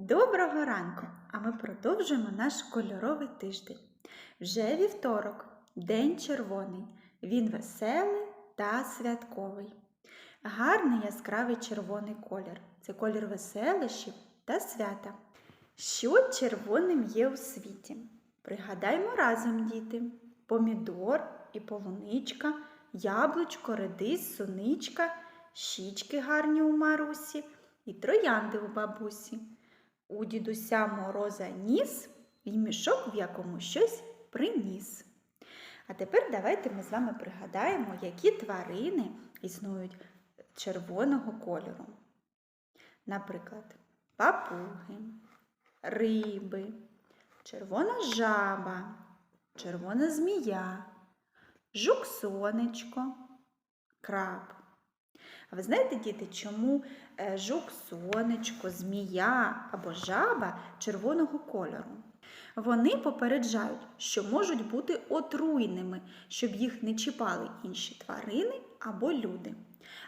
Доброго ранку! А ми продовжуємо наш кольоровий тиждень. Вже вівторок, день червоний. Він веселий та святковий. Гарний яскравий червоний колір. Це колір веселощів та свята. Що червоним є у світі? Пригадаймо разом, діти: помідор і полуничка, яблучко, редис, суничка, щічки гарні у Марусі і троянди у бабусі. У дідуся мороза ніс і мішок, в якому щось приніс. А тепер давайте ми з вами пригадаємо, які тварини існують червоного кольору. Наприклад, папуги, риби, червона жаба, червона змія, жук-сонечко, краб. А ви знаєте, діти, чому е, жук, сонечко, змія або жаба червоного кольору? Вони попереджають, що можуть бути отруйними, щоб їх не чіпали інші тварини або люди.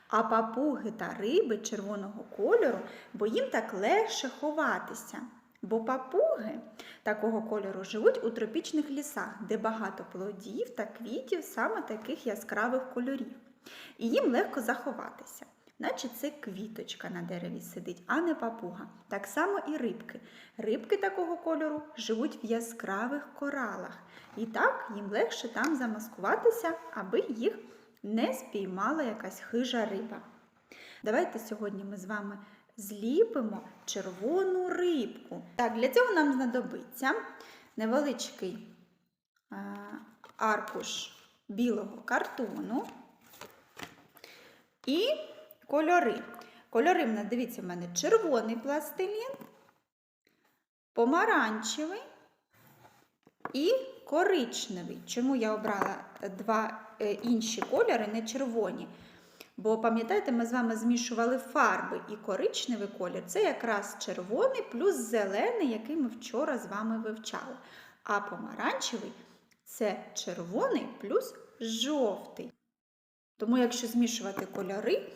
А папуги та риби червоного кольору, бо їм так легше ховатися. Бо папуги такого кольору живуть у тропічних лісах, де багато плодів та квітів саме таких яскравих кольорів. І їм легко заховатися, наче це квіточка на дереві сидить, а не папуга. Так само і рибки. Рибки такого кольору живуть в яскравих коралах. І так їм легше там замаскуватися, аби їх не спіймала якась хижа риба. Давайте сьогодні ми з вами зліпимо червону рибку. Так, для цього нам знадобиться невеличкий аркуш білого картону і кольори. Кольори, в мене, дивіться, в мене червоний пластилін, помаранчевий і коричневий. Чому я обрала два е, інші кольори, не червоні? Бо, пам'ятаєте, ми з вами змішували фарби і коричневий колір це якраз червоний плюс зелений, який ми вчора з вами вивчали. А помаранчевий це червоний плюс жовтий. Тому, якщо змішувати кольори,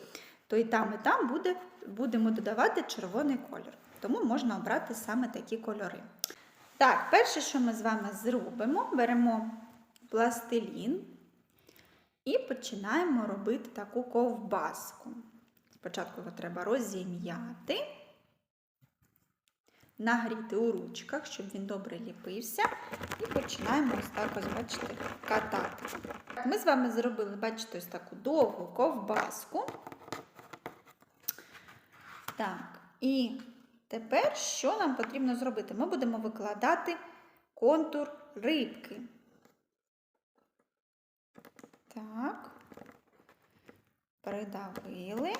то і там, і там буде, будемо додавати червоний колір. Тому можна обрати саме такі кольори. Так, перше, що ми з вами зробимо, беремо пластилін і починаємо робити таку ковбаску. Спочатку його треба розім'яти, нагріти у ручках, щоб він добре ліпився. І починаємо ось так ось, бачите, катати. Ми з вами зробили, бачите, ось таку довгу ковбаску. Так, і тепер що нам потрібно зробити? Ми будемо викладати контур рибки. Так, придавили.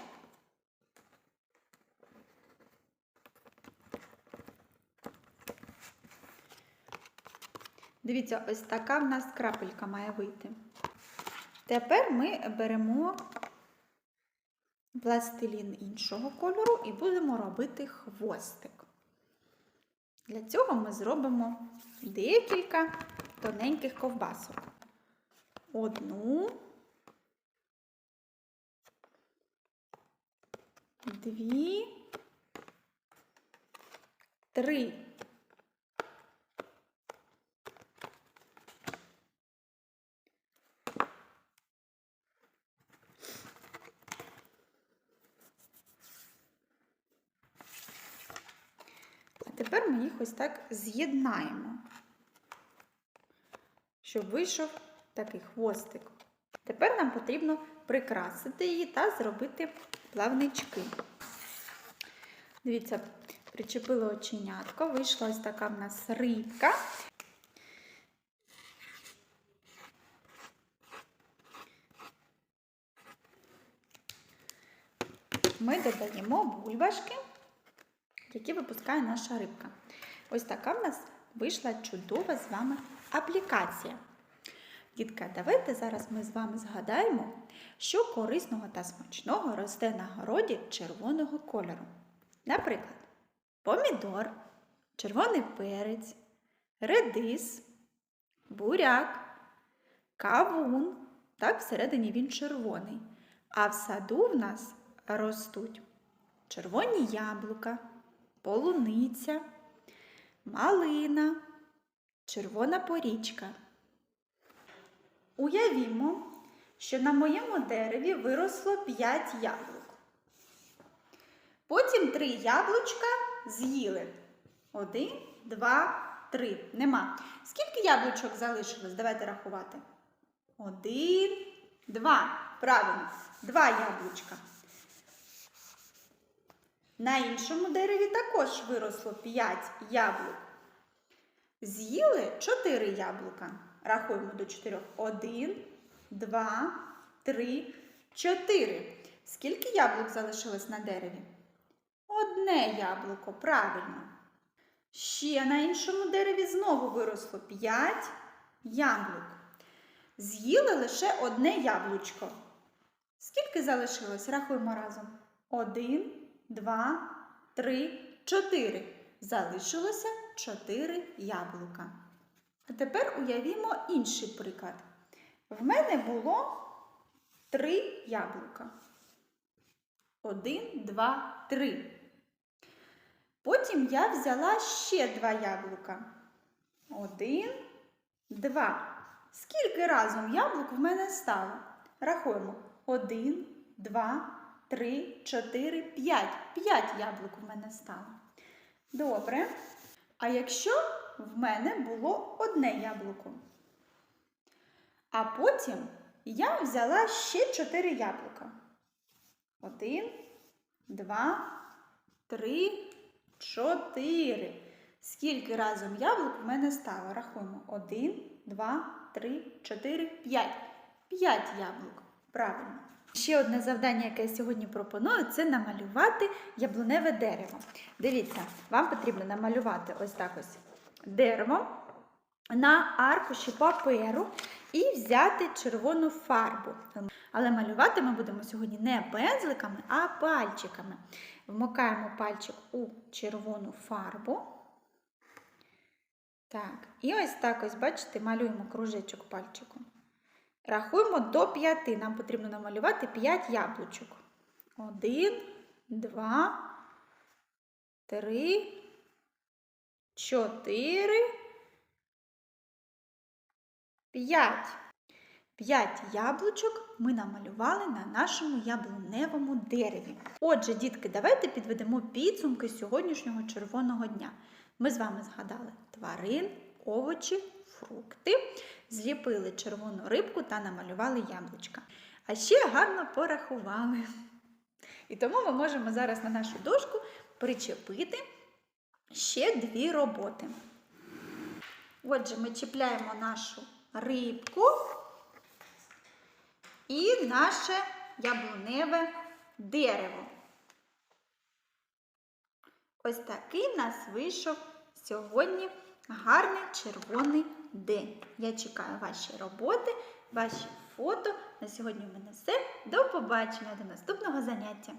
Дивіться, ось така в нас крапелька має вийти. Тепер ми беремо пластилін іншого кольору і будемо робити хвостик. Для цього ми зробимо декілька тоненьких ковбасок. Одну, дві, три. Тепер ми їх ось так з'єднаємо, щоб вийшов такий хвостик. Тепер нам потрібно прикрасити її та зробити плавнички. Дивіться, причепили оченятко, вийшла ось така в нас рибка. Ми додаємо бульбашки, які випускає наша рибка. Ось така в нас вийшла чудова з вами аплікація. Дітка, давайте зараз ми з вами згадаємо, що корисного та смачного росте на городі червоного кольору. Наприклад, помідор, червоний перець, редис, буряк, кавун. Так, всередині він червоний. А в саду в нас ростуть червоні яблука, полуниця, малина, червона порічка. Уявімо, що на моєму дереві виросло 5 яблук. Потім три яблучка з'їли. Один, два, три. Нема. Скільки яблучок залишилось? Давайте рахувати. Один, два. Правильно, два яблучка. На іншому дереві також виросло 5 яблук. З'їли 4 яблука. Рахуємо до 4. 1, 2, 3, 4. Скільки яблук залишилось на дереві? Одне яблуко, правильно. Ще на іншому дереві знову виросло 5 яблук. З'їли лише одне яблучко. Скільки залишилось? Рахуємо разом. Один, два, три, чотири. Залишилося чотири яблука. А тепер уявімо інший приклад. В мене було три яблука. Один, два, три. Потім я взяла ще два яблука. Один, два. Скільки разом яблук в мене стало? Рахуємо. Один, два, три, чотири, п'ять. П'ять яблук в мене стало. Добре. А якщо в мене було одне яблуко? А потім я взяла ще чотири яблука. Один, два, три, чотири. Скільки разом яблук в мене стало? Рахуємо. Один, два, три, чотири, п'ять. П'ять яблук. Правильно. Ще одне завдання, яке я сьогодні пропоную, це намалювати яблуневе дерево. Дивіться, вам потрібно намалювати ось так ось дерево на аркуші паперу і взяти червону фарбу. Але малювати ми будемо сьогодні не пензликами, а пальчиками. Вмикаємо пальчик у червону фарбу. Так, і ось так ось, бачите, малюємо кружечок пальчиком. Рахуємо до п'яти. Нам потрібно намалювати 5 яблучок. Один, два, три, чотири, п'ять. П'ять яблучок ми намалювали на нашому яблуневому дереві. Отже, дітки, давайте підведемо підсумки сьогоднішнього червоного дня. Ми з вами згадали тварин, овочі, фрукти, зліпили червону рибку та намалювали яблучка. А ще гарно порахували. І тому ми можемо зараз на нашу дошку причепити ще дві роботи. Отже, ми чіпляємо нашу рибку і наше яблуневе дерево. Ось такий нас вийшов сьогодні гарний червоний день. Я чекаю ваші роботи, ваші фото. На сьогодні в мене все. До побачення, до наступного заняття!